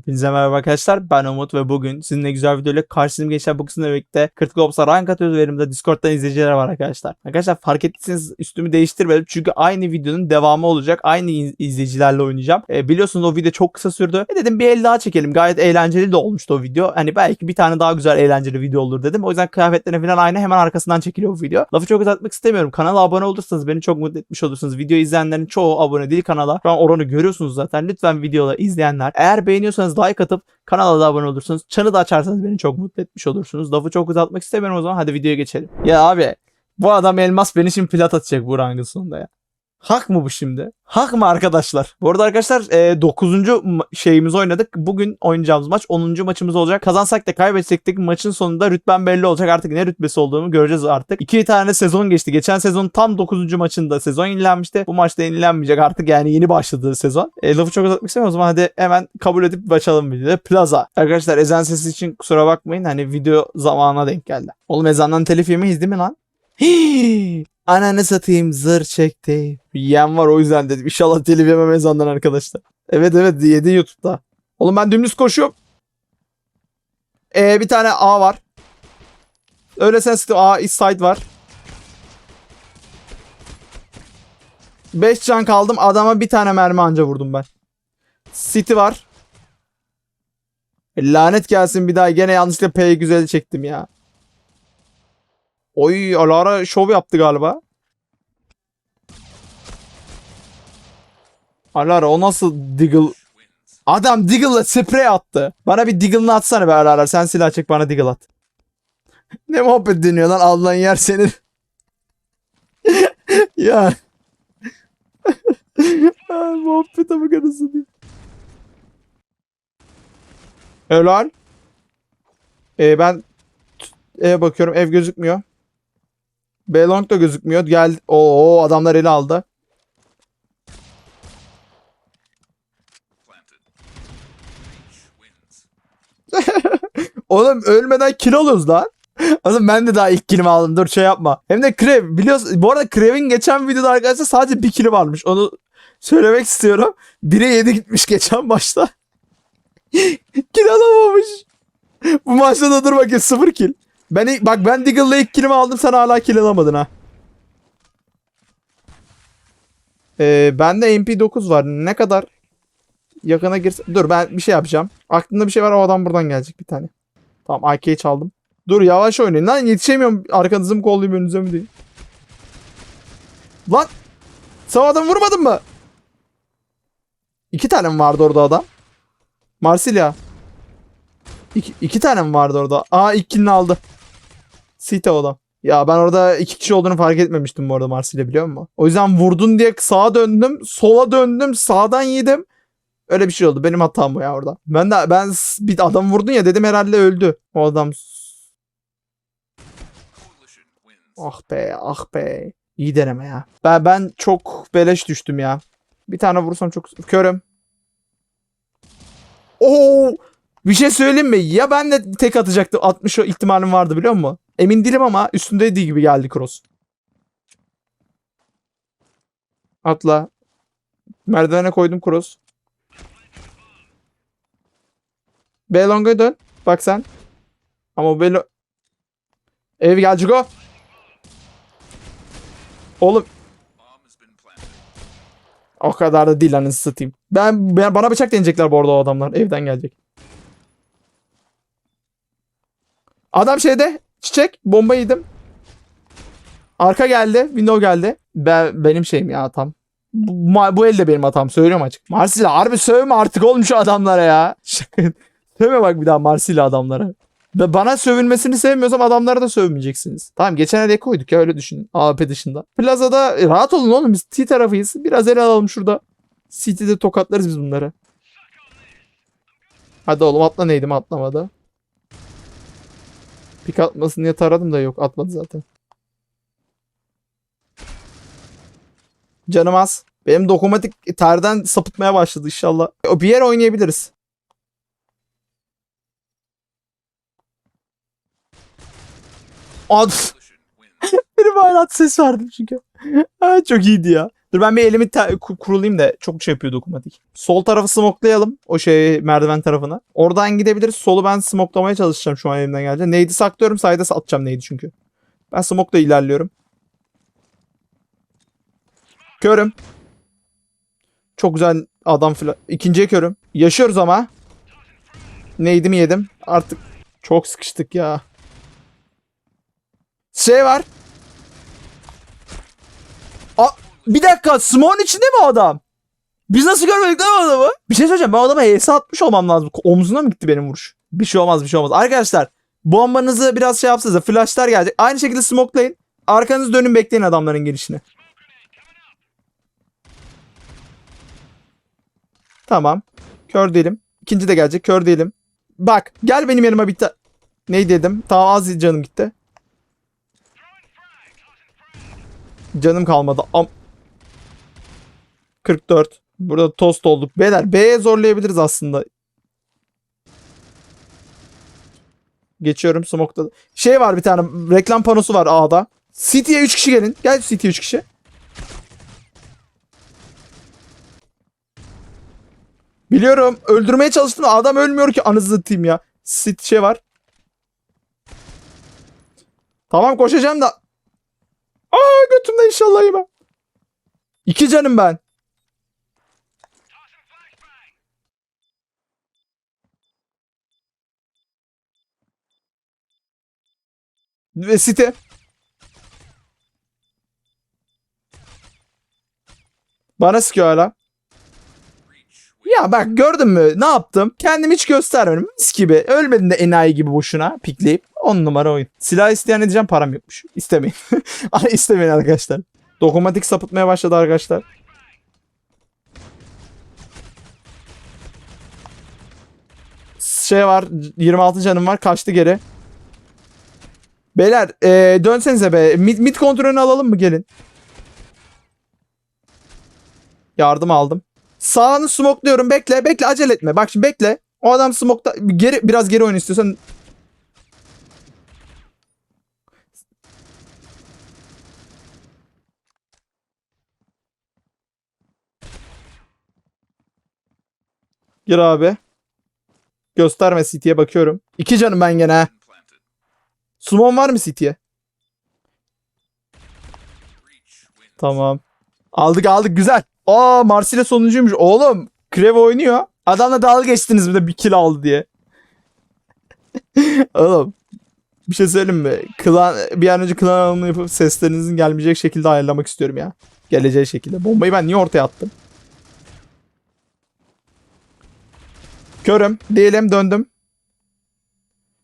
Hepinize merhaba arkadaşlar. Ben Umut ve bugün sizinle güzel bir videoyla karşınızdayım gençler. Bu kısımda birlikte Critical Ops'a rank atıyoruz ve elimde Discord'dan izleyiciler var arkadaşlar. Arkadaşlar fark ettiyseniz üstümü değiştirmedim. Çünkü aynı videonun devamı olacak. Aynı iz- izleyicilerle oynayacağım. E, biliyorsunuz o video çok kısa sürdü. E dedim bir el daha çekelim. Gayet eğlenceli de olmuştu o video. Hani belki bir tane daha güzel eğlenceli video olur dedim. O yüzden kıyafetlerine falan aynı hemen arkasından çekiliyor bu video. Lafı çok uzatmak istemiyorum. Kanala abone olursanız beni çok mutlu etmiş olursunuz. Video izleyenlerin çoğu abone değil kanala. Şu an oranı görüyorsunuz zaten. Lütfen videoları izleyenler eğer beğeniyorsanız like atıp kanala da abone olursunuz. Çanı da açarsanız beni çok mutlu etmiş olursunuz. Lafı çok uzatmak istemiyorum o zaman. Hadi videoya geçelim. Ya abi bu adam elmas beni şimdi plat atacak bu rangın sonunda ya. Hak mı bu şimdi? Hak mı arkadaşlar? Bu arada arkadaşlar 9. şeyimizi oynadık. Bugün oynayacağımız maç 10. maçımız olacak. Kazansak da kaybetsek de maçın sonunda rütben belli olacak. Artık ne rütbesi olduğunu göreceğiz artık. İki tane sezon geçti. Geçen sezon tam 9. maçında sezon yenilenmişti. Bu maçta yenilenmeyecek artık yani yeni başladığı sezon. E, lafı çok uzatmak istemiyorum o zaman hadi hemen kabul edip açalım videoyu. Plaza. Arkadaşlar ezan sesi için kusura bakmayın. Hani video zamanına denk geldi. Oğlum ezandan telif yemeyiz değil mi lan? Hii, ananı satayım zır çekti. Yiyen var o yüzden dedim. İnşallah telif yemem ezandan arkadaşlar. Evet evet yedi YouTube'da. Oğlum ben dümdüz koşuyorum. Ee, bir tane A var. Öyle sensitive A east side var. 5 can kaldım. Adama bir tane mermi anca vurdum ben. City var. Lanet gelsin bir daha gene yanlışlıkla P güzel çektim ya. Oy Alara şov yaptı galiba. Alara o nasıl Diggle? Adam Diggle'la sprey attı. Bana bir Diggle'ını atsana be Alara. Sen silah çek bana Diggle at. ne muhabbet dönüyor lan Allah'ın yer senin. ya. Ay, muhabbete bak anasını diyeyim. Helal. Ee, ben eve bakıyorum. Ev gözükmüyor. Belong da gözükmüyor. Gel. Oo adamlar eli aldı. Oğlum ölmeden kill alıyoruz lan. Oğlum ben de daha ilk killimi aldım. Dur şey yapma. Hem de Krev biliyorsun. Bu arada Krev'in geçen videoda arkadaşlar sadece bir killi varmış. Onu söylemek istiyorum. 1'e 7 gitmiş geçen maçta. kill alamamış. Bu maçta da dur bakayım 0 kill. Ben bak ben Diggle'la ilk killimi aldım sen hala kill alamadın ha. Ee, bende MP9 var. Ne kadar yakına girse... Dur ben bir şey yapacağım. Aklımda bir şey var o adam buradan gelecek bir tane. Tamam AK'yi çaldım. Dur yavaş oynayın lan yetişemiyorum. Arkanızı mı kollayayım önünüze mi değil. Lan! Sen o adamı vurmadın mı? İki tane mi vardı orada adam? Marsilya. İki, iki tane mi vardı orada? Aa ilk killini aldı. Site o adam. Ya ben orada iki kişi olduğunu fark etmemiştim bu arada Marsilya biliyor musun? O yüzden vurdun diye sağa döndüm. Sola döndüm. Sağdan yedim. Öyle bir şey oldu. Benim hatam bu ya orada. Ben de ben bir adam vurdun ya dedim herhalde öldü. O adam. Ah be ah be. İyi deneme ya. Ben, ben çok beleş düştüm ya. Bir tane vursam çok körüm. Oo! Bir şey söyleyeyim mi? Ya ben de tek atacaktım. 60 o ihtimalim vardı biliyor musun? Emin değilim ama üstündeydi gibi geldi cross. Atla. Merdivene koydum cross. Belong'a dön. Bak sen. Ama Belo... Ev gelecek o. Oğlum. O kadar da değil anasını satayım. Ben, ben bana bıçak deneyecekler bu arada o adamlar. Evden gelecek. Adam şeyde çiçek bomba yedim. Arka geldi. Window geldi. Ben, benim şeyim ya hatam. Bu, bu elde benim hatam. Söylüyorum açık. Marsilya harbi sövme artık oğlum adamlara ya. Sövme bak bir daha Marsilya adamlara. Bana sövülmesini sevmiyorsam adamlara da sövmeyeceksiniz. Tamam geçen el koyduk ya öyle düşünün. AWP dışında. Plazada e, rahat olun oğlum biz T tarafıyız. Biraz ele alalım şurada. City'de tokatlarız biz bunları. Hadi oğlum atla neydim atlamadı. Pik atmasın diye taradım da yok atmadı zaten. Canım az. Benim dokunmatik terden sapıtmaya başladı inşallah. Bir yer oynayabiliriz. Ad. Benim hala ses verdim çünkü. Çok iyiydi ya. Dur ben bir elimi kurulayım da çok şey yapıyor dokunmatik. Sol tarafı smoklayalım. O şey merdiven tarafına. Oradan gidebiliriz. Solu ben smoklamaya çalışacağım şu an elimden geldi. Neydi saklıyorum. Sayda atacağım neydi çünkü. Ben smokla ilerliyorum. Körüm. Çok güzel adam filan. İkinciye körüm. Yaşıyoruz ama. Neydi mi yedim. Artık çok sıkıştık ya. Şey var. A bir dakika Smoke'un içinde mi o adam? Biz nasıl görmedik lan adamı? Bir şey söyleyeceğim ben o adama HS atmış olmam lazım. Omzuna mı gitti benim vuruş? Bir şey olmaz bir şey olmaz. Arkadaşlar bombanızı biraz şey yapsanıza. Flashlar gelecek. Aynı şekilde smokelayın. Arkanızı dönün bekleyin adamların gelişini. Tamam. Kör değilim. İkinci de gelecek. Kör değilim. Bak gel benim yanıma bir ta- Ne dedim? Tamam az canım gitti. Canım kalmadı. Am 44. Burada tost olduk. Beyler B'ye zorlayabiliriz aslında. Geçiyorum smoke'ta. Şey var bir tane reklam panosu var A'da. City'ye 3 kişi gelin. Gel City'ye 3 kişi. Biliyorum. Öldürmeye çalıştım. da Adam ölmüyor ki anızı satayım ya. Sit şey var. Tamam koşacağım da. Aa götümde inşallah yemem. İki canım ben. Ve site. Bana sıkıyor hala. Ya bak gördün mü ne yaptım? Kendimi hiç göstermedim. Mis gibi. Ölmedin de enayi gibi boşuna pikleyip. 10 numara oyun. Silah isteyen ne diyeceğim param yokmuş. İstemeyin. İstemeyin arkadaşlar. Dokunmatik sapıtmaya başladı arkadaşlar. Şey var 26 canım var kaçtı geri. Beyler ee, dönsenize be. Mid, mid kontrolünü alalım mı gelin. Yardım aldım. Sağını smokluyorum. Bekle. Bekle. Acele etme. Bak şimdi bekle. O adam smokta geri biraz geri oyun istiyorsan. Gir abi. Gösterme City'ye bakıyorum. İki canım ben gene. Sumon var mı City'ye? Tamam. Aldık aldık güzel. Aa Marsilya sonuncuymuş. Oğlum Krev oynuyor. Adamla dalga geçtiniz bir de bir kill aldı diye. Oğlum bir şey söyleyeyim mi? Klan, bir an önce klan alımı yapıp seslerinizin gelmeyecek şekilde ayarlamak istiyorum ya. Geleceği şekilde. Bombayı ben niye ortaya attım? Körüm. Değilim döndüm.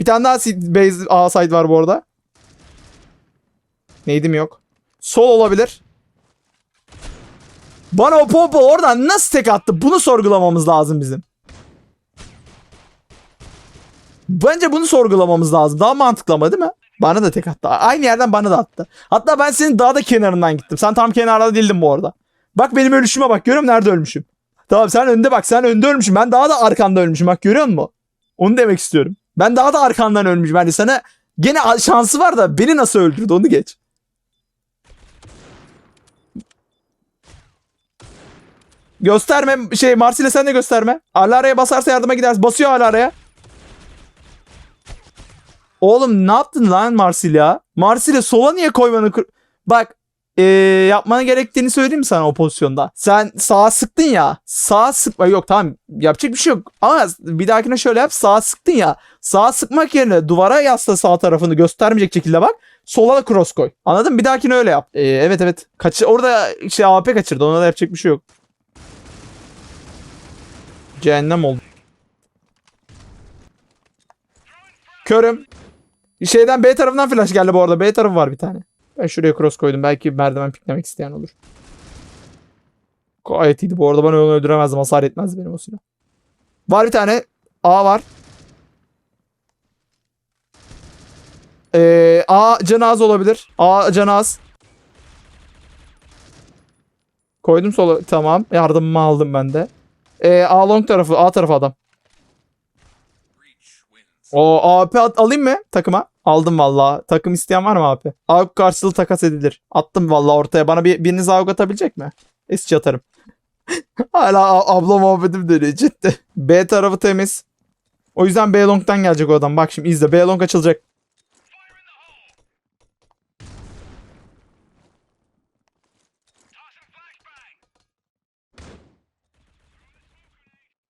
Bir tane daha base A side var bu arada. Neydim yok. Sol olabilir. Bana o pompa oradan nasıl tek attı? Bunu sorgulamamız lazım bizim. Bence bunu sorgulamamız lazım. Daha mantıklı ama değil mi? Bana da tek attı. Aynı yerden bana da attı. Hatta ben senin daha da kenarından gittim. Sen tam kenarda değildin bu arada. Bak benim ölüşüme bak. Görüyor musun nerede ölmüşüm? Tamam sen önde bak. Sen önde ölmüşüm. Ben daha da arkanda ölmüşüm. Bak görüyor musun? Onu demek istiyorum. Ben daha da arkandan ölmüşüm. Yani sana gene şansı var da beni nasıl öldürdü onu geç. Gösterme şey Marsilya sen de gösterme. Alara'ya basarsa yardıma gidersin. Basıyor Alara'ya. Oğlum ne yaptın lan Marsilya? Marsilya sola niye koymanı Bak ee, yapmanı gerektiğini söyleyeyim mi sana o pozisyonda? Sen sağa sıktın ya. Sağa sıkma yok tamam yapacak bir şey yok. Ama bir dahakine şöyle yap sağa sıktın ya. Sağa sıkmak yerine duvara yasla sağ tarafını göstermeyecek şekilde bak. Sola da cross koy. Anladın mı? Bir dahakine öyle yap. Ee, evet evet. Kaçı orada şey AP kaçırdı. Ona da yapacak bir şey yok. Cehennem oldu. Körüm. Şeyden B tarafından flash geldi bu arada. B tarafı var bir tane. Ben şuraya cross koydum. Belki merdiven piklemek isteyen olur. Gayet iyiydi. Bu arada bana onu öldüremezdim. Hasar etmezdi benim o silah. Var bir tane. A var. Ee, A canı az olabilir. A canı az. Koydum sola. Tamam. Yardımımı aldım ben de. Ee, A long tarafı. A tarafı adam. O AP at, alayım mı takıma? Aldım valla. Takım isteyen var mı AP? AWP karşılığı takas edilir. Attım valla ortaya. Bana bir, biriniz AWP atabilecek mi? Eski atarım. Hala abla muhabbetim dönüyor ciddi. B tarafı temiz. O yüzden B long'dan gelecek o adam. Bak şimdi izle. B long açılacak.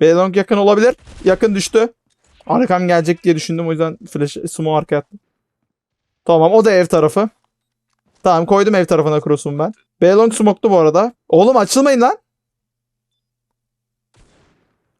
B long yakın olabilir. Yakın düştü. Arkam gelecek diye düşündüm. O yüzden flash sumo arkaya attım. Tamam o da ev tarafı. Tamam koydum ev tarafına cross'umu ben. B long smoke'lu bu arada. Oğlum açılmayın lan.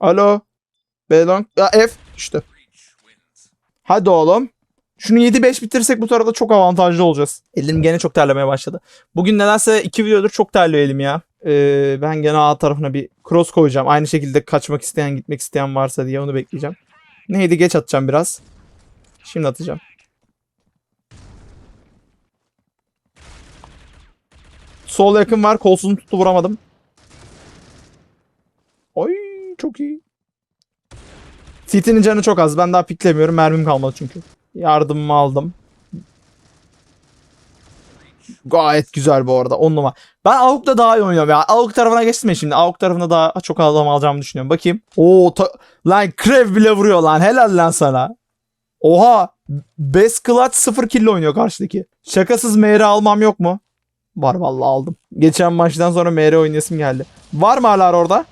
Alo. B long. Ya F düştü. Hadi oğlum. Şunu 7-5 bitirsek bu tarafta çok avantajlı olacağız. Elim gene çok terlemeye başladı. Bugün nedense iki videodur çok terliyor elim ya. Ee, ben gene A tarafına bir cross koyacağım. Aynı şekilde kaçmak isteyen gitmek isteyen varsa diye onu bekleyeceğim. Neydi geç atacağım biraz. Şimdi atacağım. Sol yakın var. Kolsuzunu tuttu vuramadım. Oy çok iyi. City'nin canı çok az. Ben daha piklemiyorum. Mermim kalmadı çünkü. Yardımımı aldım. Gayet güzel bu arada. 10 numara. Ben AUK'da daha iyi oynuyorum ya. AUK tarafına geçtim ya şimdi. AUK tarafına daha çok adam alacağımı düşünüyorum. Bakayım. Oo lan Krev bile vuruyor lan. Helal lan sana. Oha. Best Clutch 0 kill oynuyor karşıdaki. Şakasız MR almam yok mu? Var vallahi aldım. Geçen maçtan sonra MR oynayasım geldi. Var mı hala orada?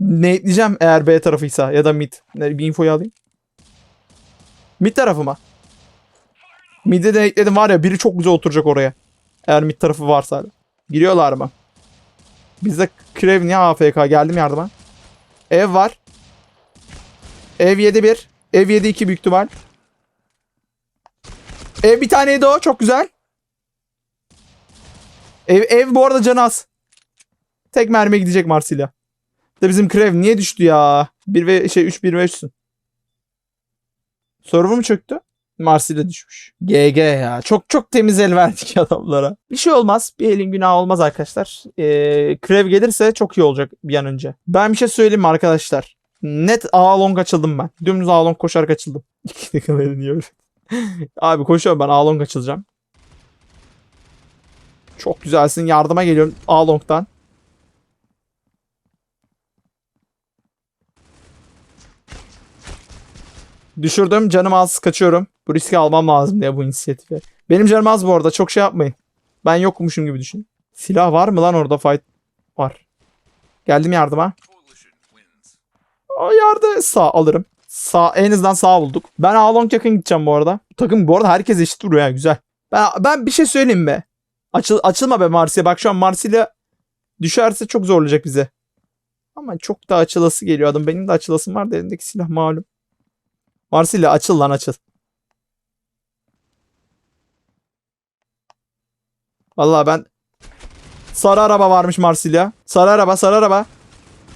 Ne diyeceğim eğer B tarafıysa ya da mid. Bir infoyu alayım. Mid tarafı mı? Mid'e de ekledim var ya biri çok güzel oturacak oraya. Eğer mid tarafı varsa. Giriyorlar mı? Bizde Krev niye AFK? Geldim yardıma. Ev var. Ev 7-1. Ev 7-2 büyük ihtimal. Ev bir taneydi o. Çok güzel. Ev, ev bu arada canı az. Tek mermi gidecek Marsilya. De bizim Krev niye düştü ya? 1 ve şey 3 1 ve 3'sün. Server mu çöktü? Marsilya düşmüş. GG ya. Çok çok temiz el verdik adamlara. Bir şey olmaz. Bir elin günahı olmaz arkadaşlar. Ee, Krev gelirse çok iyi olacak bir an önce. Ben bir şey söyleyeyim arkadaşlar? Net A long açıldım ben. Dümdüz A long koşarak açıldım. Beni niye öyle? Abi koşuyorum ben A long açılacağım. Çok güzelsin. Yardıma geliyorum A long'dan. Düşürdüm. Canım az kaçıyorum. Bu riski almam lazım diye bu inisiyatifi. Benim canım az bu arada. Çok şey yapmayın. Ben yokmuşum gibi düşün. Silah var mı lan orada fight? Var. Geldim yardıma. O yardı sağ alırım. Sağ en azından sağ bulduk. Ben Along yakın gideceğim bu arada. Bu takım bu arada herkes eşit duruyor ya güzel. Ben, ben bir şey söyleyeyim be. Açıl, açılma be Marsilya. Bak şu an Marsilya düşerse çok zorlayacak bize. Ama çok da açılası geliyor adam. Benim de açılasım var da elindeki silah malum. Marsilya açıl lan açıl. Vallahi ben sarı araba varmış Marsilya. Sarı araba, sarı araba.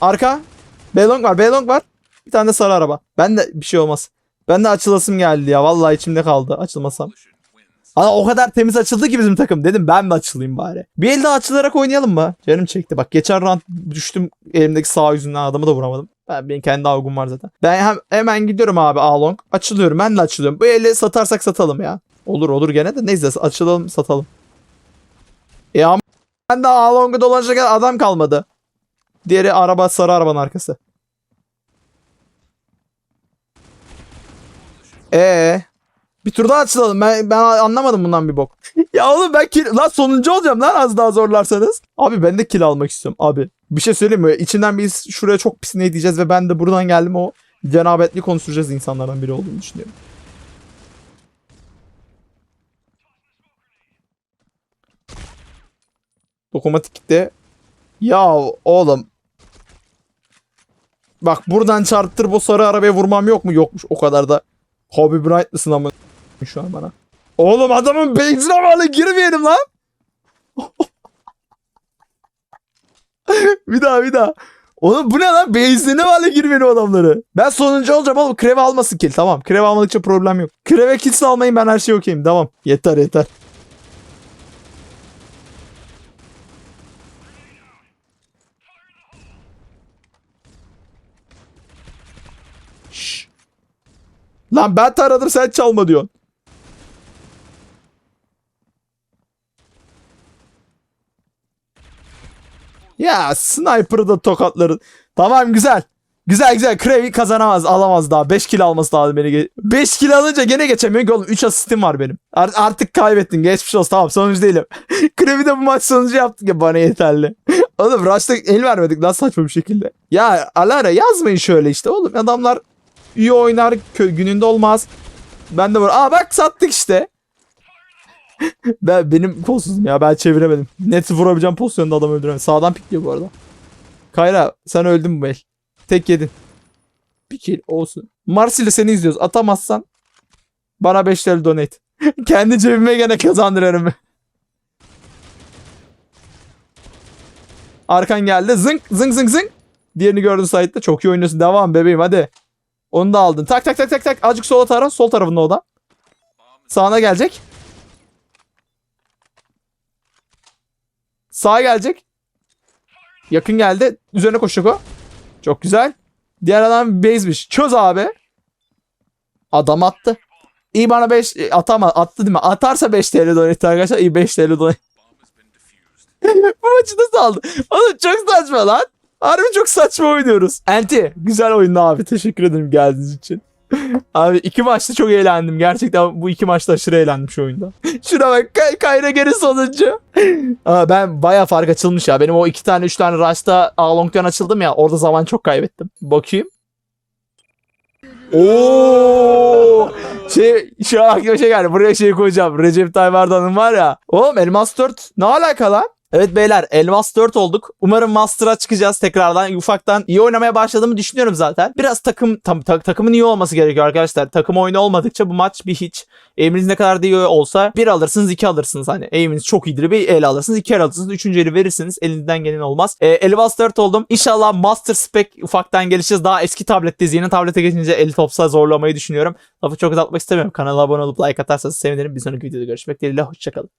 Arka. Belong var, Belong var. Bir tane de sarı araba. Ben de bir şey olmaz. Ben de açılasım geldi ya. Vallahi içimde kaldı açılmasam. Ama o kadar temiz açıldı ki bizim takım. Dedim ben de açılayım bari. Bir elde açılarak oynayalım mı? Canım çekti. Bak geçen round düştüm elimdeki sağ yüzünden adamı da vuramadım. Ben, benim kendi avgum var zaten. Ben hem, hemen gidiyorum abi A-Long. Açılıyorum. Ben de açılıyorum. Bu eli satarsak satalım ya. Olur olur gene de. Neyse açılalım satalım. E ama ben de A-Long'a dolanacak adam kalmadı. Diğeri araba sarı arabanın arkası. Ee, bir tur daha açılalım. Ben, ben anlamadım bundan bir bok. ya oğlum ben kill... Lan sonuncu olacağım lan az daha zorlarsanız. Abi ben de kill almak istiyorum abi. Bir şey söyleyeyim mi? İçinden biz şuraya çok pis ne diyeceğiz ve ben de buradan geldim o cenabetli konuşacağız insanlardan biri olduğunu düşünüyorum. Dokunmatik gitti. Ya oğlum. Bak buradan çarptır bu sarı arabaya vurmam yok mu? Yokmuş o kadar da. Kobe Bryant mısın ama şu an bana. Oğlum adamın benzine bağlı girmeyelim lan. bir daha bir daha. Oğlum bu ne lan? Benzinine bağlı girmeyelim adamları. Ben sonuncu olacağım oğlum. Kreve almasın kill. Tamam. Kreve almadıkça problem yok. Kreve kill almayın ben her şey okeyim. Tamam. Yeter yeter. Lan ben taradım sen çalma diyorsun. Ya sniper'ı da tokatların. Tamam güzel. Güzel güzel. Krevi kazanamaz. Alamaz daha. 5 kill alması lazım beni. ge- 5 kill alınca gene geçemiyor ki oğlum. 3 asistim var benim. Ar- artık kaybettin. Geçmiş olsun. Tamam sonucu değilim. Krevi de bu maç sonucu yaptık ya bana yeterli. oğlum Rush'ta el vermedik lan saçma bir şekilde. Ya Alara yazmayın şöyle işte oğlum. Adamlar iyi oynar. Gününde olmaz. Ben de var. Aa bak sattık işte. ben benim kolsuzum ya ben çeviremedim. Net vurabileceğim pozisyonda adam öldüremedim. Sağdan pikliyor bu arada. Kayra sen öldün bu el. Tek yedin. Bir kill olsun. Marsil'le seni izliyoruz. Atamazsan bana 5 TL donate. Kendi cebime gene kazandırırım. Arkan geldi. Zınk zınk zınk zınk. Diğerini gördün site'da. Çok iyi oynuyorsun. Devam bebeğim hadi. Onu da aldın. Tak tak tak tak tak. Azıcık sola tara. Sol tarafında o da. Sağına gelecek. Sağa gelecek. Yakın geldi. Üzerine koşacak o. Çok güzel. Diğer adam base'miş. Çöz abi. Adam attı. İyi bana 5 atama attı değil mi? Atarsa 5 TL donate arkadaşlar. İyi 5 TL donate. Bu maçı nasıl aldı? Oğlum çok saçma lan. Harbi çok saçma oynuyoruz. Enti güzel oyundu abi. Teşekkür ederim geldiğiniz için. Abi iki maçta çok eğlendim. Gerçekten bu iki maçta aşırı eğlendim şu oyunda. Şuna bak Kay Kayra geri sonuncu. Aa, ben baya fark açılmış ya. Benim o iki tane üç tane rush'ta A-Long'dan açıldım ya. Orada zaman çok kaybettim. Bakayım. Oo! Şey, şu an aklıma şey geldi. Buraya şey koyacağım. Recep Tayyip Erdoğan'ın var ya. Oğlum Elmas 4 ne alaka lan? Evet beyler Elmas 4 olduk. Umarım Master'a çıkacağız tekrardan. Ufaktan iyi oynamaya başladığımı düşünüyorum zaten. Biraz takım tam, ta- takımın iyi olması gerekiyor arkadaşlar. Takım oyunu olmadıkça bu maç bir hiç. Aim'iniz ne kadar da iyi olsa bir alırsınız iki alırsınız. Hani aim'iniz çok iyidir bir el alırsınız iki el alırsınız. Üçüncü eli verirsiniz. Elinizden gelen olmaz. Ee, Elmas 4 oldum. İnşallah Master Spec ufaktan gelişeceğiz. Daha eski tabletteyiz. Yeni tablete geçince eli topsa zorlamayı düşünüyorum. Lafı çok uzatmak istemiyorum. Kanala abone olup like atarsanız sevinirim. Bir sonraki videoda görüşmek dileğiyle. Hoşçakalın.